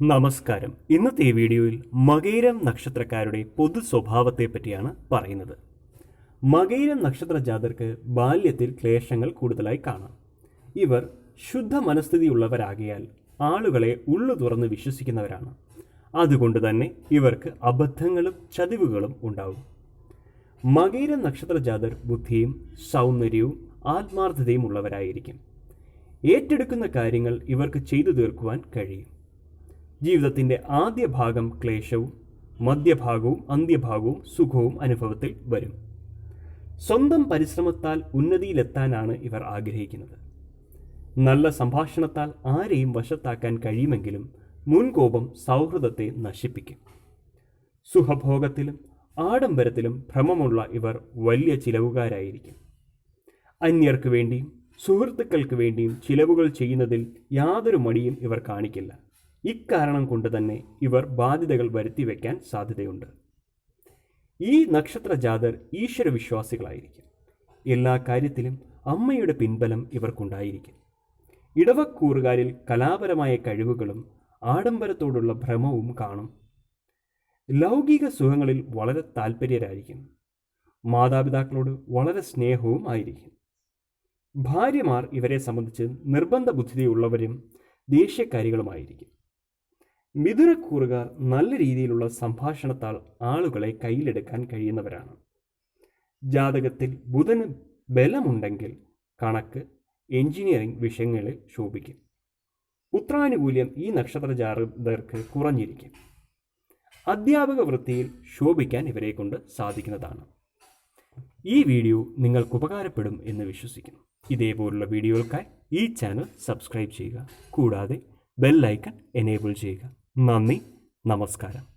നമസ്കാരം. ഇന്നത്തെ ഈ വീഡിയോയിൽ മകൈരം നക്ഷത്രക്കാരുടെ പൊതു സ്വഭാവത്തെ പറ്റിയാണ് പറയുന്നത്. മകൈരം നക്ഷത്ര ജാതർക്ക് ബാല്യത്തിൽ ക്ലേശങ്ങൾ കൂടുതലായി കാണാം. ഇവർ ശുദ്ധ മനസ്ഥിതിയുള്ളവരാകിയാൽ ആളുകളെ ഉള്ളു തുറന്ന് വിശ്വസിക്കുന്നവരാണ്. അതുകൊണ്ട് തന്നെ ഇവർക്ക് അബദ്ധങ്ങളും ചതിവുകളും ഉണ്ടാവും. മകൈരം നക്ഷത്ര ജാതർ ബുദ്ധിയും സൗന്ദര്യവും ആത്മാർത്ഥതയും ഉള്ളവരായിരിക്കും. ഏറ്റെടുക്കുന്ന കാര്യങ്ങൾ ഇവർക്ക് ചെയ്തു തീർക്കുവാൻ കഴിയും. ജീവിതത്തിന്റെ ആദ്യ ഭാഗം ക്ലേശവും മധ്യഭാഗവും അന്ത്യഭാഗവും സുഖവും അനുഭവത്തിൽ വരും. സ്വന്തം പരിശ്രമത്താൽ ഉന്നതിയിലെത്താനാണ് ഇവർ ആഗ്രഹിക്കുന്നത്. നല്ല സംഭാഷണത്താൽ ആരെയും വശത്താക്കാൻ കഴിയുമെങ്കിലും മുൻകോപം സൗഹൃദത്തെ നശിപ്പിക്കും. സുഖഭോഗത്തിലും ആഡംബരത്തിലും ഭ്രമമുള്ള ഇവർ വലിയ ചിലവുകാരായിരിക്കും. അന്യർക്ക് വേണ്ടിയും സുഹൃത്തുക്കൾക്ക് വേണ്ടിയും ചിലവുകൾ ചെയ്യുന്നതിൽ യാതൊരു മടിയും ഇവർ കാണിക്കില്ല. ഇക്കാരണം കൊണ്ട് തന്നെ ഇവർ ബാധ്യതകൾ വരുത്തി വയ്ക്കാൻ സാധ്യതയുണ്ട്. ഈ നക്ഷത്ര ജാതർ ഈശ്വരവിശ്വാസികളായിരിക്കും എല്ലാ കാര്യത്തിലും അമ്മയുടെ പിൻബലം ഇവർക്കുണ്ടായിരിക്കും. ഇടവക്കൂറുകാരിൽ കലാപരമായ കഴിവുകളും ആഡംബരത്തോടുള്ള ഭ്രമവും കാണും. ലൗകിക സുഖങ്ങളിൽ വളരെ താല്പര്യരായിരിക്കും മാതാപിതാക്കളോട് വളരെ സ്നേഹവും ആയിരിക്കും. ഭാര്യമാർ ഇവരെ സംബന്ധിച്ച് നിർബന്ധ ബുദ്ധിയുള്ളവരും ദേഷ്യക്കാരികളുമായിരിക്കും. മിഥുനക്കൂറുകാർ നല്ല രീതിയിലുള്ള സംഭാഷണത്താൽ ആളുകളെ കയ്യിലെടുക്കാൻ കഴിയുന്നവരാണ്. ജാതകത്തിൽ ബുധന് ബലമുണ്ടെങ്കിൽ കണക്ക് എഞ്ചിനീയറിംഗ് വിഷയങ്ങളിൽ ശോഭിക്കും. പുത്രാനുകൂല്യം ഈ നക്ഷത്ര ജാതകർക്ക് കുറഞ്ഞിരിക്കും. അധ്യാപക വൃത്തിയിൽ ശോഭിക്കാൻ ഇവരെ കൊണ്ട് സാധിക്കുന്നതാണ്. ഈ വീഡിയോ നിങ്ങൾക്ക് ഉപകാരപ്പെടും എന്ന് വിശ്വസിക്കുന്നു. ഇതേപോലുള്ള വീഡിയോകൾക്കായി ഈ ചാനൽ സബ്സ്ക്രൈബ് ചെയ്യുക. കൂടാതെ ബെല്ലൈക്കൺ എനേബിൾ ചെയ്യുക. നന്ദി. നമസ്കാരം.